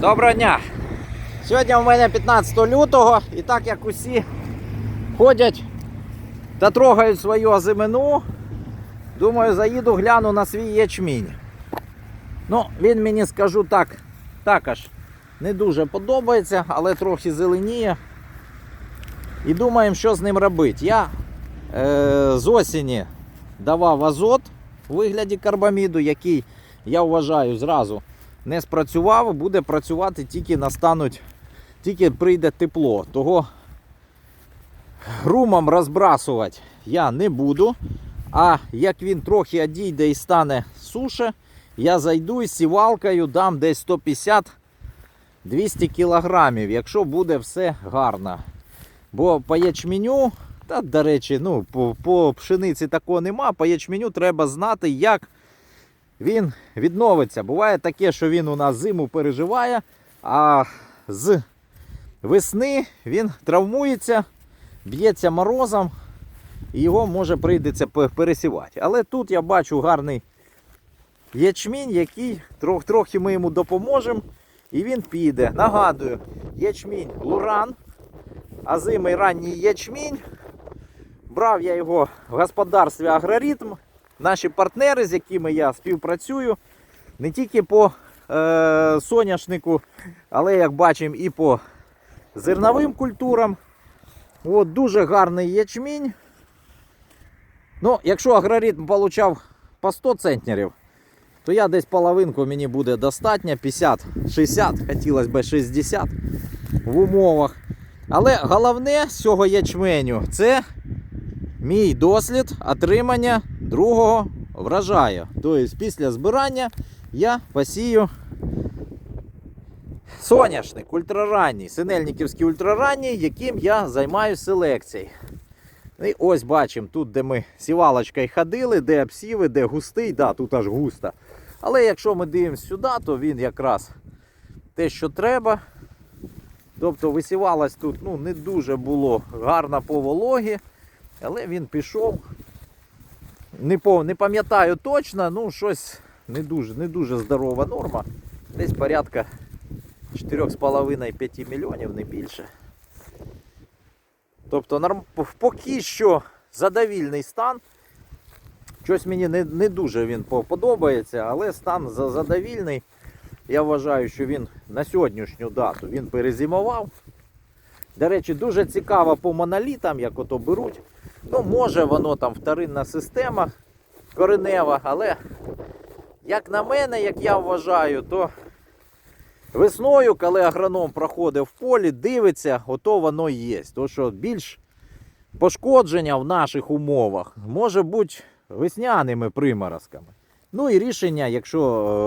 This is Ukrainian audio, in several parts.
Доброго дня! Сьогодні у мене 15 лютого і так як усі ходять та трогають свою озимину, думаю, заїду гляну на свій ячмінь. Ну, він мені скажу так, також не дуже подобається, але трохи зеленіє. І думаємо, що з ним робити. Я е, з осені давав азот у вигляді карбаміду, який я вважаю зразу не спрацював, буде працювати тільки настануть, тільки прийде тепло. Того грумом розбрасувати я не буду. А як він трохи одійде і стане суше, я зайду із сівалкою, дам десь 150-200 кілограмів, якщо буде все гарно. Бо по ячменю, та, до речі, ну, по, по пшениці такого нема, по ячменю треба знати, як він відновиться. Буває таке, що він у нас зиму переживає, а з весни він травмується, б'ється морозом, і його може прийдеться пересівати. Але тут я бачу гарний ячмінь, який трох, трохи ми йому допоможемо, і він піде. Нагадую, ячмінь луран, а зимий ранній ячмінь. Брав я його в господарстві Агроритм наші партнери, з якими я співпрацюю, не тільки по е, соняшнику, але, як бачимо, і по зерновим культурам. От, дуже гарний ячмінь. Ну, якщо агроритм получав по 100 центнерів, то я десь половинку мені буде достатньо, 50-60, хотілося б 60 в умовах. Але головне з цього ячменю це мій дослід отримання другого врожаю. Тобто після збирання я посію соняшник ультраранній, синельниківський ультраранній, яким я займаюся селекцією. І ось бачимо, тут, де ми сівалочкою ходили, де обсіви, де густий, да, тут аж густо. Але якщо ми дивимося сюди, то він якраз те, що треба. Тобто висівалось тут ну, не дуже було гарно по вологі, але він пішов. Не, не пам'ятаю точно, ну щось не дуже, не дуже здорова норма. Десь порядка 4,5-5 мільйонів, не більше. Тобто норм, поки що задовільний стан. Щось мені не, не дуже він подобається, але стан задовільний. Я вважаю, що він на сьогоднішню дату він перезимував. До речі, дуже цікаво по монолітам, як ото беруть. Ну, може воно там вторинна система коренева, але як на мене, як я вважаю, то весною, коли агроном проходить в полі, дивиться, ото воно є. То що більш пошкодження в наших умовах може бути весняними приморозками. Ну і рішення, якщо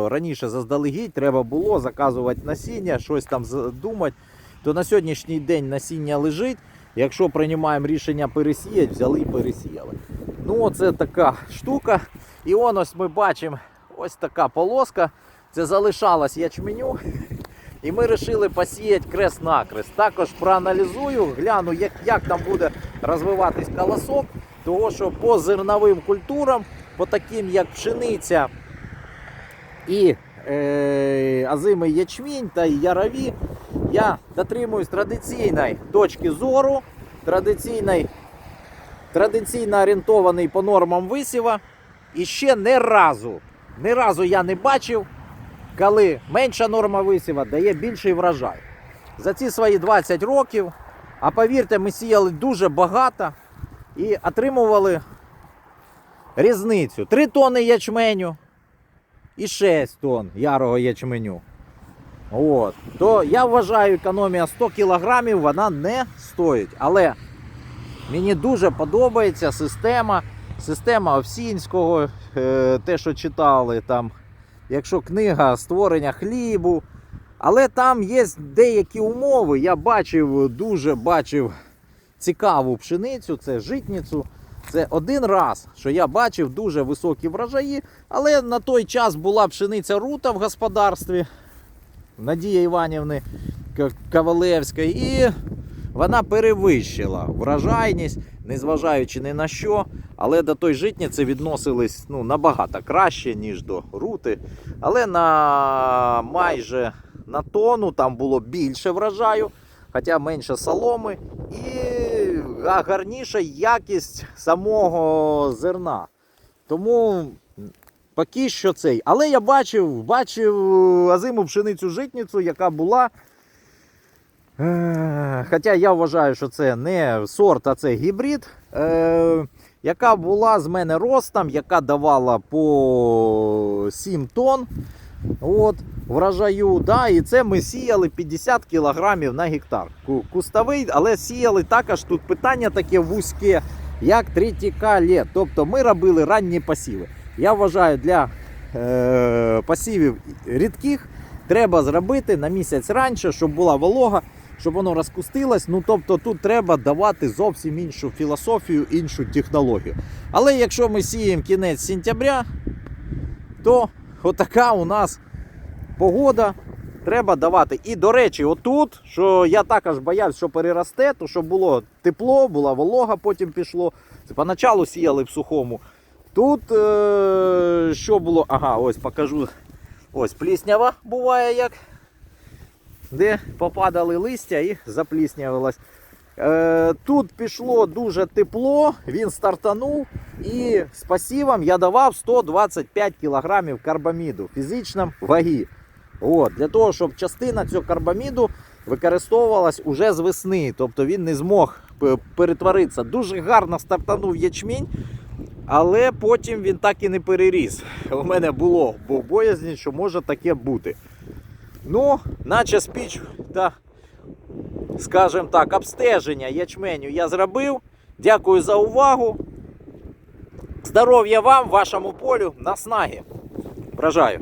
е, раніше заздалегідь треба було заказувати насіння, щось там з- думати, то на сьогоднішній день насіння лежить. Якщо приймаємо рішення пересіяти, взяли і пересіяли. Ну, це така штука. І он ось ми бачимо ось така полоска. Це залишалось ячменю. І ми вирішили посіяти крест-накрест. Також проаналізую, гляну, як, як там буде розвиватись колосок. Того, що по зерновим культурам, по таким як пшениця і е, озимий ячмінь та ярові, я дотримуюсь традиційної точки зору, традиційної, традиційно орієнтований по нормам висіва. І ще не разу, не разу я не бачив, коли менша норма висіва дає більший врожай. За ці свої 20 років, а повірте, ми сіяли дуже багато і отримували різницю. 3 тонни ячменю і 6 тонн ярого ячменю. От. То я вважаю, економія 100 кілограмів вона не стоїть. Але мені дуже подобається система, система Овсінського, е, те, що читали там. Якщо книга створення хлібу. Але там є деякі умови. Я бачив, дуже бачив цікаву пшеницю, це житницю. Це один раз, що я бачив дуже високі врожаї, але на той час була пшениця рута в господарстві Надії Іванівни Ковалевської, і вона перевищила врожайність, незважаючи ні на що. Але до той житниці відносились ну, набагато краще, ніж до рути. Але на майже на тонну, там було більше врожаю, хоча менше соломи, і га- гарніша якість самого зерна. Тому поки що цей. Але я бачив, бачив азиму пшеницю житницю, яка була. Е, Хоча я вважаю, що це не сорт, а це гібрид, е, яка була з мене ростом, яка давала по 7 тонн от, врожаю. Да, і це ми сіяли 50 кілограмів на гектар. Ку- Кустовий, але сіяли також тут питання таке вузьке, як тритіка лет. Тобто ми робили ранні посіви. Я вважаю, для е, посівів рідких треба зробити на місяць раніше, щоб була волога, щоб воно розкустилось. Ну тобто тут треба давати зовсім іншу філософію, іншу технологію. Але якщо ми сіємо кінець сентября, то отака у нас погода. Треба давати. І до речі, отут, що я також боявся, що переросте, то щоб було тепло, була волога, потім пішло. Поначалу сіяли в сухому. Тут е- що було? Ага, ось покажу. Ось пліснява буває як. Де попадали листя і запліснявилось. Е, тут пішло дуже тепло, він стартанув і з пасівом я давав 125 кг карбаміду фізичному вагі. От, для того, щоб частина цього карбаміду використовувалась уже з весни. Тобто він не змог перетворитися. Дуже гарно стартанув ячмінь, але потім він так і не переріс. У мене було бо боязнь, що може таке бути. Ну, наче спіч та, скажімо так, обстеження ячменю я зробив. Дякую за увагу. Здоров'я вам, вашому полю, наснаги. Вражаю.